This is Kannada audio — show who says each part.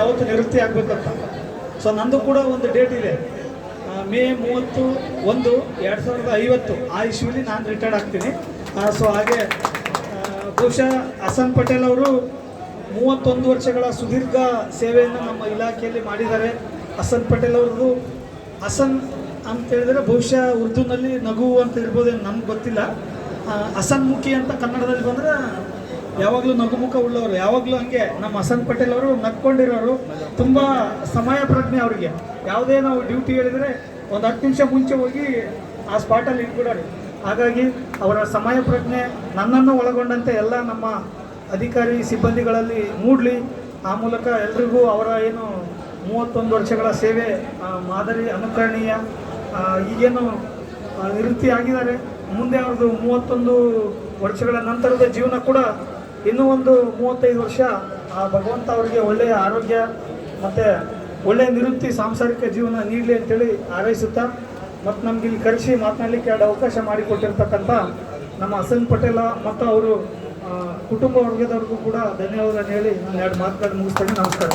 Speaker 1: ಯಾವತ್ತು ನಿವೃತ್ತಿ ಆಗ್ಬೇಕಂತ. ಸೊ ನಂದು ಕೂಡ ಒಂದು ಡೇಟ್ ಇದೆ. ಮೇ ಮೂವತ್ತು ಒಂದು ಎರಡು ಸಾವಿರದ ಐವತ್ತು. ಆ ಇಶ್ಯೂಲಿ ನಾನು ರಿಟೈರ್ಡ್ ಆಗ್ತೀನಿ. ಸೊ ಹಾಗೆ ಬಹುಶಃ ಹಸನ್ ಪಟೇಲ್ ಅವರು ಮೂವತ್ತೊಂದು ವರ್ಷಗಳ ಸುದೀರ್ಘ ಸೇವೆಯನ್ನು ನಮ್ಮ ಇಲಾಖೆಯಲ್ಲಿ ಮಾಡಿದ್ದಾರೆ. ಹಸನ್ ಪಟೇಲ್ ಅವ್ರದ್ದು ಹಸನ್ ಅಂತ ಹೇಳಿದ್ರೆ ಬಹುಶಃ ಉರ್ದುನಲ್ಲಿ ನಗು ಅಂತ ಇರ್ಬೋದೇನು ನಮ್ಗೆ ಗೊತ್ತಿಲ್ಲ. ಹಸನ್ ಮುಖಿ ಅಂತ ಕನ್ನಡದಲ್ಲಿ ಬಂದರೆ ಯಾವಾಗಲೂ ನಗುಮುಖ ಉಳ್ಳವರು ಯಾವಾಗಲೂ ಹಂಗೆ ನಮ್ಮ ಹಸನ್ ಪಟೇಲ್ ಅವರು ನಕ್ಕೊಂಡಿರೋರು ತುಂಬ ಸಮಯ ಪ್ರಜ್ಞೆ ಅವರಿಗೆ. ಯಾವುದೇ ನಾವು ಡ್ಯೂಟಿ ಹೇಳಿದರೆ ಒಂದು ಹತ್ತು ನಿಮಿಷ ಮುಂಚೆ ಹೋಗಿ ಆ ಸ್ಪಾಟಲ್ಲಿ ಇಟ್ಬಿಡೋರು. ಹಾಗಾಗಿ ಅವರ ಸಮಯ ಪ್ರಜ್ಞೆ ನನ್ನನ್ನು ಒಳಗೊಂಡಂತೆ ಎಲ್ಲ ನಮ್ಮ ಅಧಿಕಾರಿ ಸಿಬ್ಬಂದಿಗಳಲ್ಲಿ ಮೂಡಲಿ. ಆ ಮೂಲಕ ಎಲ್ರಿಗೂ ಅವರ ಏನು ಮೂವತ್ತೊಂದು ವರ್ಷಗಳ ಸೇವೆ ಮಾದರಿ ಅನುಕರಣೀಯ ಈಗೇನು ನಿವೃತ್ತಿ ಆಗಿದ್ದಾರೆ ಮುಂದೆ ಅವ್ರದ್ದು ಮೂವತ್ತೊಂದು ವರ್ಷಗಳ ನಂತರದ ಜೀವನ ಕೂಡ ಇನ್ನೂ ಒಂದು ಮೂವತ್ತೈದು ವರ್ಷ ಆ ಭಗವಂತ ಅವರಿಗೆ ಒಳ್ಳೆಯ ಆರೋಗ್ಯ ಮತ್ತು ಒಳ್ಳೆಯ ನಿವೃತ್ತಿ ಸಾಂಸಾರಿಕ ಜೀವನ ನೀಡಲಿ ಅಂತೇಳಿ ಹಾರೈಸುತ್ತಾ ಮತ್ತು ನಮ್ಗೆ ಇಲ್ಲಿ ಕರೆಸಿ ಮಾತನಾಡಲಿಕ್ಕೆ ಎರಡು ಅವಕಾಶ ಮಾಡಿಕೊಟ್ಟಿರ್ತಕ್ಕಂಥ ನಮ್ಮ ಹಸನ್ ಪಟೇಲ ಮತ್ತು ಅವರು ಕುಟುಂಬ ವರ್ಗದವ್ರಿಗೂ ಕೂಡ ಧನ್ಯವಾದ ಹೇಳಿ ನಾನು ಎರಡು ಮಾತುಗಳನ್ನು ಮುಗಿಸ್ತೇನೆ. ನಮಸ್ಕಾರ.